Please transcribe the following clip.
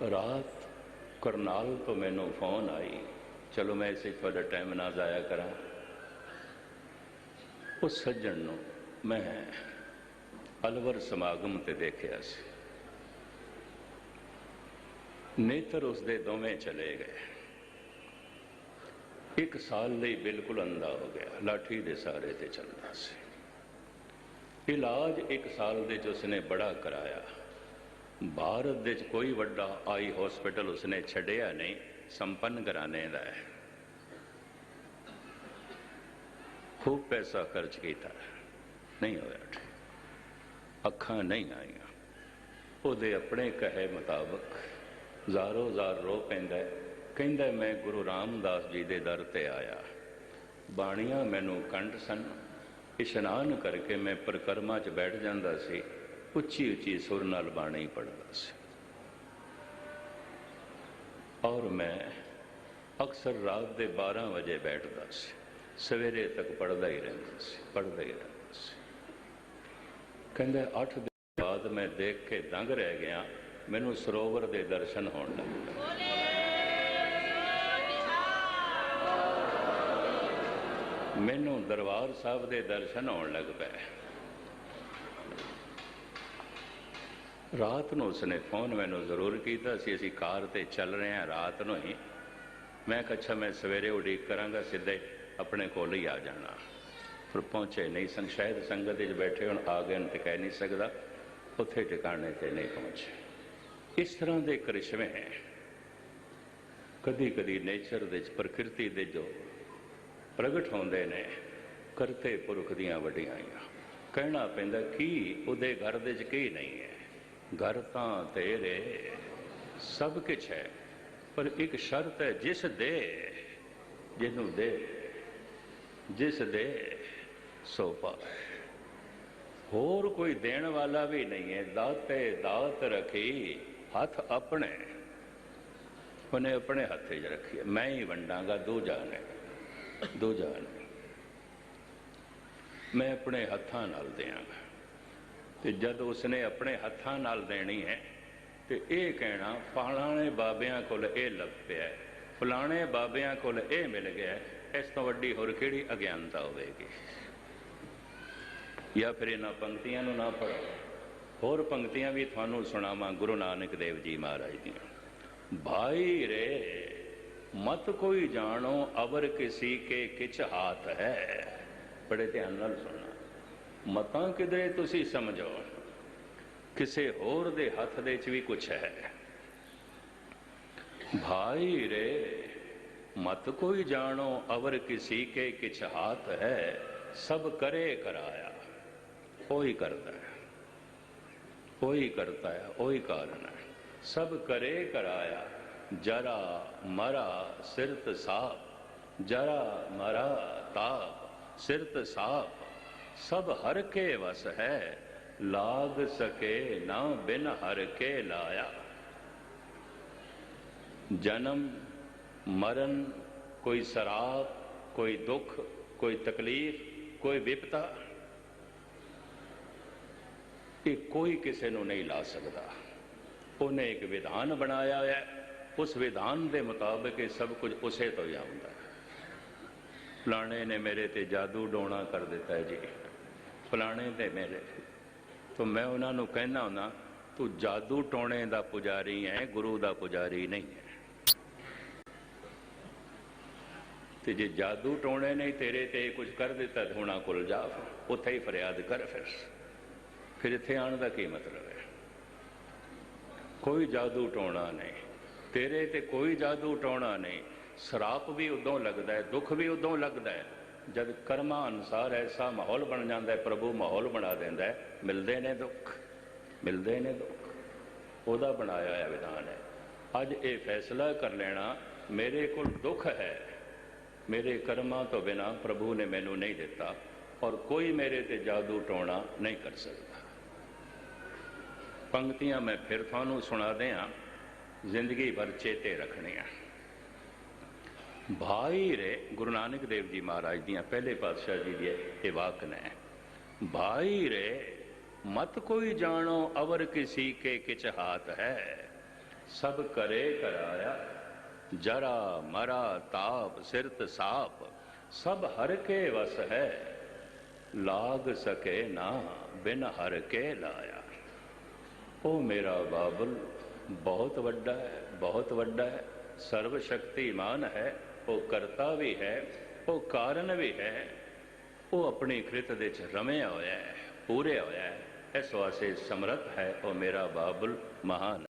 ਰਾਤ ਕਰਨਾਲ ਤੋਂ ਮੈਨੂੰ ਫੋਨ ਆਈ। ਚਲੋ ਮੈਂ ਇਸੇ ਤੁਹਾਡਾ ਟਾਈਮ ਨਾ ਜ਼ਾਇਆ ਕਰਾਂ। ਉਸ ਸੱਜਣ ਨੂੰ ਮੈਂ ਅਲਵਰ ਸਮਾਗਮ ਤੇ ਦੇਖਿਆ ਸੀ। ਨੇਤਰ ਉਸ ਦੇ ਦੋਵੇਂ ਚਲੇ ਗਏ। ਇੱਕ ਸਾਲ ਲਈ ਬਿਲਕੁਲ ਅੰਧਾ ਹੋ ਗਿਆ। ਲਾਠੀ ਦੇ ਸਾਰੇ ਤੇ ਚੱਲਦਾ ਸੀ। ਇਲਾਜ ਇੱਕ ਸਾਲ ਦੇ ਚ ਉਸਨੇ ਬੜਾ ਕਰਾਇਆ। ਭਾਰਤ ਦੇ ਵਿੱਚ ਕੋਈ ਵੱਡਾ ਆਈ ਹਸਪੀਟਲ ਉਸਨੇ ਛੱਡਿਆ ਨਹੀਂ, ਸੰਪੰਨ ਘਰਾਣੇ ਦਾ ਹੈ। ਖੂਬ ਪੈਸਾ ਖਰਚ ਕੀਤਾ ਨਹੀਂ ਹੋਇਆ ਅੱਖਾਂ ਨਹੀਂ ਆਈਆਂ। ਉਹਦੇ ਆਪਣੇ ਕਹੇ ਮੁਤਾਬਕ ਜ਼ਾਰੋ ਜ਼ਾਰ ਰੋ ਪੈਂਦਾ ਕਹਿੰਦਾ, ਮੈਂ ਗੁਰੂ ਰਾਮਦਾਸ ਜੀ ਦੇ ਦਰ ਤੇ ਆਇਆ। ਬਾਣੀਆਂ ਮੈਨੂੰ ਕੰਠ ਸਨ। ਇਸ਼ਨਾਨ ਕਰਕੇ ਮੈਂ ਪ੍ਰਕਰਮਾ 'ਚ ਬੈਠ ਜਾਂਦਾ ਸੀ। ਉੱਚੀ ਉੱਚੀ ਸੁਰ ਨਾਲ ਬਾਣੀ ਪੜ੍ਹਦਾ ਸੀ। ਔਰ ਮੈਂ ਅਕਸਰ ਰਾਤ ਦੇ 12 ਵਜੇ ਬੈਠਦਾ ਸੀ। ਸਵੇਰੇ ਤੱਕ ਪੜ੍ਹਦਾ ਹੀ ਰਹਿੰਦਾ ਸੀ, ਪੜ੍ਹਦਾ ਹੀ ਰਹਿੰਦਾ ਸੀ। ਕਹਿੰਦਾ 8 ਦਿਨ ਬਾਅਦ ਮੈਂ ਦੇਖ ਕੇ ਦੰਗ ਰਹਿ ਗਿਆ, ਮੈਨੂੰ ਸਰੋਵਰ ਦੇ ਦਰਸ਼ਨ ਹੋਣ ਲੱਗੇ ਮੈਨੂੰ ਦਰਬਾਰ ਸਾਹਿਬ ਦੇ ਦਰਸ਼ਨ ਹੋਣ ਲੱਗ ਪਏ। ਰਾਤ ਨੂੰ ਉਸਨੇ ਫੋਨ ਮੈਨੂੰ ਜ਼ਰੂਰ ਕੀਤਾ ਸੀ, ਅਸੀਂ ਕਾਰ ਤੇ ਚੱਲ ਰਹੇ ਹਾਂ ਰਾਤ ਨੂੰ ਹੀ। ਮੈਂ ਕਿਹਾ, ਅੱਛਾ, ਮੈਂ ਸਵੇਰੇ ਉਡੀਕ ਕਰਾਂਗਾ, ਸਿੱਧੇ ਆਪਣੇ ਕੋਲ ਹੀ ਆ ਜਾਣਾ। ਪਰ ਪਹੁੰਚੇ ਨਹੀਂ ਸਨ ਸ਼ਾਇਦ ਸੰਗਤ ਵਿੱਚ ਬੈਠੇ ਹੁਣ, ਆ ਗਏ ਨੇ ਤੇ ਕਹਿ ਨਹੀਂ ਸਕਦਾ। ਉੱਥੇ ਟਿਕਾਣੇ ਤੇ ਨਹੀਂ ਪਹੁੰਚੇ। ਇਸ ਤਰ੍ਹਾਂ ਦੇ ਕਰਿਸ਼ਮੇ ਹੈ। ਕਦੀ ਕਦੀ ਨੇਚਰ ਦੇ ਪ੍ਰਕਿਰਤੀ ਦੇ ਜੋ ਪ੍ਰਗਟ ਹੁੰਦੇ ਨੇ, ਕਰਤੇ ਪੁਰਖ ਦੀਆਂ ਵਡਿਆਈਆਂ ਕਹਿਣਾ ਪੈਂਦਾ, ਕੀ ਉਹਦੇ ਘਰ ਦੇ ਚ ਕੀ ਨਹੀਂ ਹੈ? ਘਰ ਤਾਂ ਤੇਰੇ, ਸਭ ਕੁਝ ਹੈ, ਪਰ ਇੱਕ ਸ਼ਰਤ ਹੈ ਜਿਸ ਦੇ, ਜਿਹਨੂੰ ਦੇ, ਜਿਸ ਦੇ ਸੋ ਪਾਏ ਹੋਰ ਕੋਈ ਦੇਣ ਵਾਲਾ ਵੀ ਨਹੀਂ ਹੈ, ਦਾਤੇ ਦਾਤ ਰੱਖੀ, ਹੱਥ ਆਪਣੇ। ਉਹਨੇ ਆਪਣੇ ਹੱਥੇ 'ਚ ਰੱਖੀ ਮੈਂ ਹੀ ਵੰਡਾਂਗਾ ਦੂਜਾ ਨੇ ਦੂਜਾ ਨੇ ਮੈਂ ਆਪਣੇ ਹੱਥਾਂ ਨਾਲ ਦਿਆਂਗਾ। ਤੇ ਜਦ ਉਸਨੇ ਆਪਣੇ ਹੱਥਾਂ ਨਾਲ ਦੇਣੀ ਹੈ, ਤੇ ਇਹ ਕਹਿਣਾ, ਫਲਾਣੇ ਬਾਬਿਆਂ ਕੋਲ ਇਹ ਲੱਭ ਪਿਆ ਫਲਾਣੇ ਬਾਬਿਆਂ ਕੋਲ ਇਹ ਮਿਲ ਗਿਆ ਇਸ ਤੋਂ ਵੱਡੀ ਹੋਰ ਕਿਹੜੀ ਅਗਿਆਨਤਾ ਹੋਵੇਗੀ? ਜਾਂ ਫਿਰ ਇਹਨਾਂ ਪੰਕਤੀਆਂ ਨੂੰ ਨਾ ਪੜੋ ਹੋਰ ਪੰਕਤੀਆਂ ਵੀ ਤੁਹਾਨੂੰ ਸੁਣਾਵਾਂ ਗੁਰੂ ਨਾਨਕ ਦੇਵ ਜੀ ਮਹਾਰਾਜ ਦੀਆਂ। ਭਾਈ ਰੇ, ਮਤ ਕੋਈ ਜਾਣੋ, ਅਵਰ ਕਿਸੀ ਕੇ ਕਿਛ ਹਾਥ ਹੈ। ਬੜੇ ਧਿਆਨ ਨਾਲ ਸੁਣਨਾ। ਮਤਾਂ ਕਿਧਰੇ ਤੁਸੀਂ ਸਮਝੋ ਕਿਸੇ ਹੋਰ ਦੇ ਹੱਥ ਦੇ ਚ ਵੀ ਕੁਛ ਹੈ। ਭਾਈ ਰੇ, ਮਤ ਕੋਈ ਜਾਣੋ, ਅਵਰ ਕਿਸੀ ਕੇ ਕਿਛ ਹਾਥ ਹੈ, ਸਭ ਕਰੇ ਕਰਾਇਆ। ਉਹੀ ਕਰਦਾ ਹੈ। ਉਹੀ ਕਰਤਾ ਹੈ, ਉਹੀ ਕਾਰਨ ਹੈ। ਸਭ ਕਰੇ ਕਰਾਇਆ, ਜਰਾ ਮਰਾ ਸਿਰਤ ਸਾਪ ਜਰਾ ਮਰਾ ਤਾਪ ਸਿਰਤ ਸਾਪ ਸਭ ਹਰ ਕੇ ਵਸ ਹੈ, ਲਾਗ ਸਕੇ ਨਾ ਬਿਨ ਹਰ ਕੇ ਲਾਇਆ। ਜਨਮ, ਮਰਨ, ਕੋਈ ਸਰਾਪ, ਕੋਈ ਦੁੱਖ, ਕੋਈ ਤਕਲੀਫ, ਕੋਈ ਵਿਪਤਾ, ਇਹ ਕੋਈ ਕਿਸੇ ਨੂੰ ਨਹੀਂ ਲਾ ਸਕਦਾ। ਉਹਨੇ ਇੱਕ ਵਿਧਾਨ ਬਣਾਇਆ ਹੋਇਆ ਉਸ ਵਿਧਾਨ ਦੇ ਮੁਤਾਬਕ ਇਹ ਸਭ ਕੁਝ ਉਸੇ ਤੋਂ ਹੀ ਆਉਂਦਾ ਹੈ। ਫਲਾਣੇ ਨੇ ਮੇਰੇ ਤੇ ਜਾਦੂ ਡੋਣਾ ਕਰ ਦਿੱਤਾ ਜੀ। ਫਲਾਣੇ ਦੇ ਮੇਰੇ। ਤਾਂ ਮੈਂ ਉਹਨਾਂ ਨੂੰ ਕਹਿਣਾ ਹੁੰਦਾ, ਤੂੰ ਜਾਦੂ ਟੋਣੇ ਦਾ ਪੁਜਾਰੀ ਹੈ ਗੁਰੂ ਦਾ ਪੁਜਾਰੀ ਨਹੀਂ ਹੈ ਤੇ ਜੇ ਜਾਦੂ ਟੋਣੇ ਨੇ ਤੇਰੇ ਤੇ ਕੁਝ ਕਰ ਦਿੱਤਾ ਤਾਂ ਹੁਣਾ ਕੋਲ ਜਾ ਉੱਥੇ ਹੀ ਫਰਿਆਦ ਕਰ ਫਿਰ। ਫਿਰ ਇੱਥੇ ਆਉਣ ਦਾ ਕੀ ਮਤਲਬ ਹੈ? ਕੋਈ ਜਾਦੂ ਟੋਣਾ ਨਹੀਂ। ਤੇਰੇ ਤੇ ਕੋਈ ਜਾਦੂ ਟੋਣਾ ਨਹੀਂ। ਸਰਾਪ ਵੀ ਉਦੋਂ ਲੱਗਦਾ ਹੈ, ਦੁੱਖ ਵੀ ਉਦੋਂ ਲੱਗਦਾ ਹੈ। ਜਦ ਕਰਮਾਂ ਅਨੁਸਾਰ ਐਸਾ ਮਾਹੌਲ ਬਣ ਜਾਂਦਾ ਹੈ, ਪ੍ਰਭੂ ਮਾਹੌਲ ਬਣਾ ਦਿੰਦਾ ਹੈ, ਮਿਲਦੇ ਨੇ ਦੁੱਖ, ਮਿਲਦੇ ਨੇ ਦੁੱਖ। ਉਹਦਾ ਬਣਾਇਆ ਹੋਇਆ ਵਿਧਾਨ ਹੈ, ਅੱਜ ਇਹ ਫੈਸਲਾ ਕਰ ਲੈਣਾ, ਮੇਰੇ ਕੋਲ ਦੁੱਖ ਹੈ, ਮੇਰੇ ਕਰਮਾਂ ਤੋਂ ਬਿਨਾ ਪ੍ਰਭੂ ਨੇ ਮੈਨੂੰ ਨਹੀਂ ਦਿੱਤਾ ਔਰ ਕੋਈ ਮੇਰੇ ਤੇ ਜਾਦੂ ਟੋਣਾ ਨਹੀਂ ਕਰ ਸਕਦਾ। ਪੰਕਤੀਆਂ ਮੈਂ ਫਿਰ ਤੁਹਾਨੂੰ ਸੁਣਾ ਦਿਆਂ, ਜ਼ਿੰਦਗੀ ਭਰ ਚੇਤੇ ਰੱਖਣੀਆਂ। ਭਾਈ ਰੇ, ਗੁਰੂ ਨਾਨਕ ਦੇਵ ਜੀ ਮਹਾਰਾਜ ਦੀਆਂ ਪਹਿਲੇ ਪਾਤਸ਼ਾਹ ਜੀ ਦੀ ਇਹ ਵਾਕ ਨੇ, ਭਾਈ ਰੇ, ਮਤ ਕੋਈ ਜਾਣੋ ਅਵਰ ਕਿਸੀ ਕੇ ਕਿਛ ਹਾਤ ਹੈ, ਸਭ ਕਰੇ ਕਰਾਇਆ, ਜਰਾ ਮਰਾ ਤਾਪ ਸਿਰਤ ਸਾਪ, ਸਭ ਹਰ ਕੇ ਵਸ ਹੈ, ਲਾਗ ਸਕੇ ਨਾ ਬਿਨ ਹਰ ਕੇ ਲਾਇਆ। ਉਹ ਮੇਰਾ ਬਾਬਲ ਬਹੁਤ ਵੱਡਾ ਹੈ, ਬਹੁਤ ਵੱਡਾ ਹੈ, ਸਰਵ ਸ਼ਕਤੀਮਾਨ ਹੈ ਉਹ ਕਰਤਾ ਵੀ ਹੈ, ਉਹ ਕਾਰਨ ਵੀ ਹੈ, ਉਹ ਆਪਣੀ ਕ੍ਰਿਤ ਦੇ ਚ ਰਮਿਆ ਹੋਇਆ ਹੈ ਪੂਰੇ ਹੋਇਆ ਹੈ। ਇਸ ਵਾਸਤੇ ਸਮਰੱਥ ਹੈ ਉਹ ਮੇਰਾ ਬਾਬਲ ਮਹਾਨ।